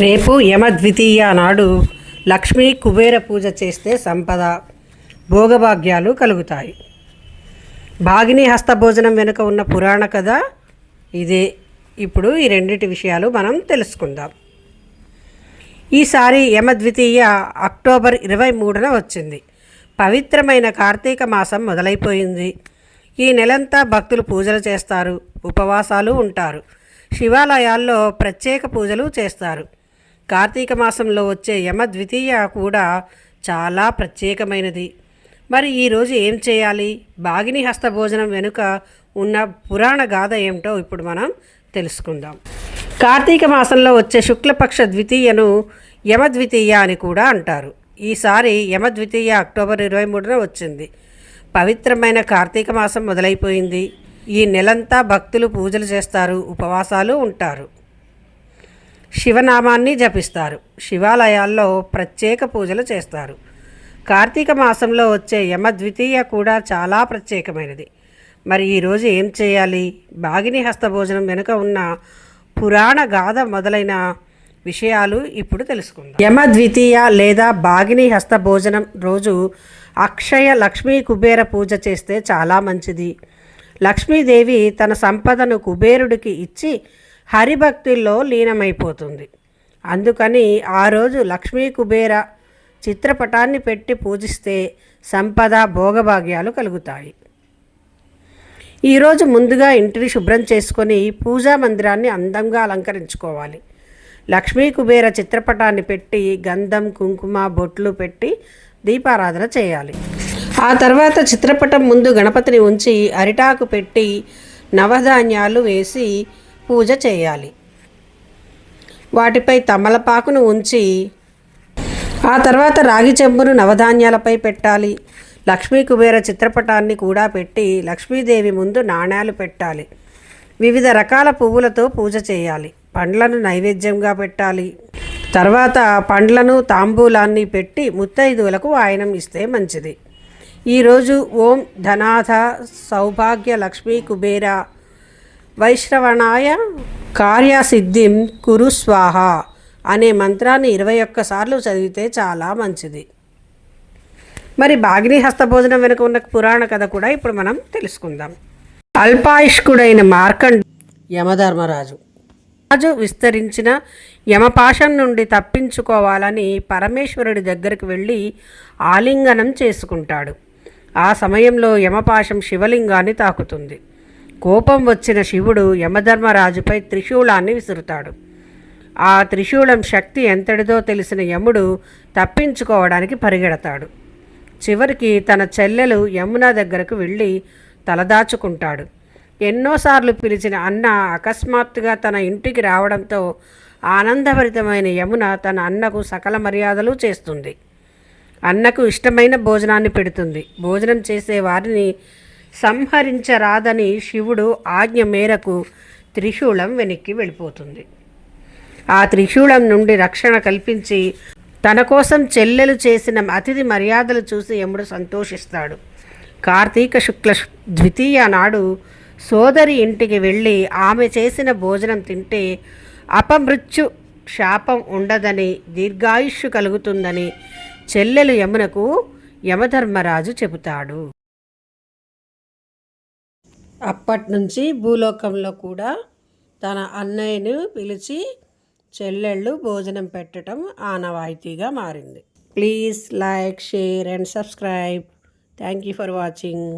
రేపు యమ ద్వితీయ నాడు లక్ష్మీ కుబేర పూజ చేస్తే సంపద భోగభాగ్యాలు కలుగుతాయి. భాగిని హస్తభోజనం వెనుక ఉన్న పురాణ కథ ఇదే. ఇప్పుడు ఈ రెండింటి విషయాలు మనం తెలుసుకుందాం. ఈసారి యమ ద్వితీయ అక్టోబర్ ఇరవై మూడున వచ్చింది. పవిత్రమైన కార్తీక మాసం మొదలైపోయింది. ఈ నెలంతా భక్తులు పూజలు చేస్తారు ఉపవాసాలు ఉంటారు. శివాలయాల్లో ప్రత్యేక పూజలు చేస్తారు. కార్తీక మాసంలో వచ్చే యమ ద్వితీయ కూడా చాలా ప్రత్యేకమైనది. మరి ఈరోజు ఏం చేయాలి? బాగిని హస్తభోజనం వెనుక ఉన్న పురాణ గాథ ఏమిటో ఇప్పుడు మనం తెలుసుకుందాం. కార్తీక మాసంలో వచ్చే శుక్లపక్ష ద్వితీయను యమ ద్వితీయ అని కూడా అంటారు. ఈసారి యమ ద్వితీయ అక్టోబర్ ఇరవై మూడున వచ్చింది. పవిత్రమైన కార్తీక మాసం మొదలైపోయింది. ఈ నెలంతా భక్తులు పూజలు చేస్తారు ఉపవాసాలు ఉంటారు. శివనామాన్ని జపిస్తారు. శివాలయాల్లో ప్రత్యేక పూజలు చేస్తారు. కార్తీక మాసంలో వచ్చే యమ ద్వితీయ కూడా చాలా ప్రత్యేకమైనది. మరి ఈరోజు ఏం చేయాలి? బాగిని హస్తభోజనం వెనుక ఉన్న పురాణ గాథ మొదలైన విషయాలు ఇప్పుడు తెలుసుకుందాం. యమ ద్వితీయ లేదా బాగిని హస్తభోజనం రోజు అక్షయ లక్ష్మీ కుబేర పూజ చేస్తే చాలా మంచిది. లక్ష్మీదేవి తన సంపదను కుబేరుడికి ఇచ్చి హరిభక్తుల్లో లీనమైపోతుంది. అందుకని ఆ రోజు లక్ష్మీ కుబేర చిత్రపటాన్ని పెట్టి పూజిస్తే సంపద భోగభాగ్యాలు కలుగుతాయి. ఈరోజు ముందుగా ఇంటిని శుభ్రం చేసుకొని పూజా మందిరాన్ని అందంగా అలంకరించుకోవాలి. లక్ష్మీ కుబేర చిత్రపటాన్ని పెట్టి గంధం కుంకుమ బొట్లు పెట్టి దీపారాధన చేయాలి. ఆ తర్వాత చిత్రపటం ముందు గణపతిని ఉంచి అరిటాకు పెట్టి నవధాన్యాలు వేసి పూజ చేయాలి. వాటిపై తమలపాకును ఉంచి ఆ తర్వాత రాగి చెంబును నవధాన్యాలపై పెట్టాలి. లక్ష్మీ కుబేర చిత్రపటాన్ని కూడా పెట్టి లక్ష్మీదేవి ముందు నాణ్యాలు పెట్టాలి. వివిధ రకాల పువ్వులతో పూజ చేయాలి. పండ్లను నైవేద్యంగా పెట్టాలి. తర్వాత పండ్లను తాంబూలాన్ని పెట్టి ముత్తైదువులకు వాయనం ఇస్తే మంచిది. ఈరోజు ఓం ధనాథ సౌభాగ్య లక్ష్మీ కుబేర వైశ్రవణాయ కార్యసిద్ధిం కురు స్వాహ అనే మంత్రాన్ని ఇరవై ఒక్కసార్లు చదివితే చాలా మంచిది. మరి బాగిని హస్తభోజనం వెనుక ఉన్న పురాణ కథ కూడా ఇప్పుడు మనం తెలుసుకుందాం. అల్పాయుష్కుడైన మార్కండ్ యమధర్మరాజు. రాజు విస్తరించిన యమపాశం నుండి తప్పించుకోవాలని పరమేశ్వరుడి దగ్గరికి వెళ్ళి ఆలింగనం చేసుకుంటాడు. ఆ సమయంలో యమపాశం శివలింగాన్ని తాకుతుంది. కోపం వచ్చిన శివుడు యమధర్మరాజుపై త్రిశూలాన్ని విసురుతాడు. ఆ త్రిశూలం శక్తి ఎంతటిదో తెలిసిన యముడు తప్పించుకోవడానికి పరిగెడతాడు. చివరికి తన చెల్లెలు యమున దగ్గరకు వెళ్ళి తలదాచుకుంటాడు. ఎన్నోసార్లు పిలిచిన అన్న అకస్మాత్తుగా తన ఇంటికి రావడంతో ఆనందభరితమైన యమున తన అన్నకు సకల మర్యాదలు చేస్తుంది. అన్నకు ఇష్టమైన భోజనాన్ని పెడుతుంది. భోజనం చేసే వారిని సంహరించరాదని శివుడు ఆజ్ఞ మేరకు త్రిశూలం వెనక్కి వెళ్ళిపోతుంది. ఆ త్రిశూలం నుండి రక్షణ కల్పించి తన కోసం చెల్లెలు చేసిన అతిథి మర్యాదలు చూసి యముడు సంతోషిస్తాడు. కార్తీక శుక్ల ద్వితీయ నాడు సోదరి ఇంటికి వెళ్ళి ఆమె చేసిన భోజనం తింటే అపమృత్యు శాపం ఉండదని దీర్ఘాయుష్యు కలుగుతుందని చెల్లెలు యమునకు యమధర్మరాజు చెబుతాడు. అప్పటి నుంచి భూలోకంలో కూడా తన అన్నయ్యను పిలిచి చెల్లెళ్ళు భోజనం పెట్టడం ఆనవాయితీగా మారింది. Please like share and subscribe. Thank you for watching.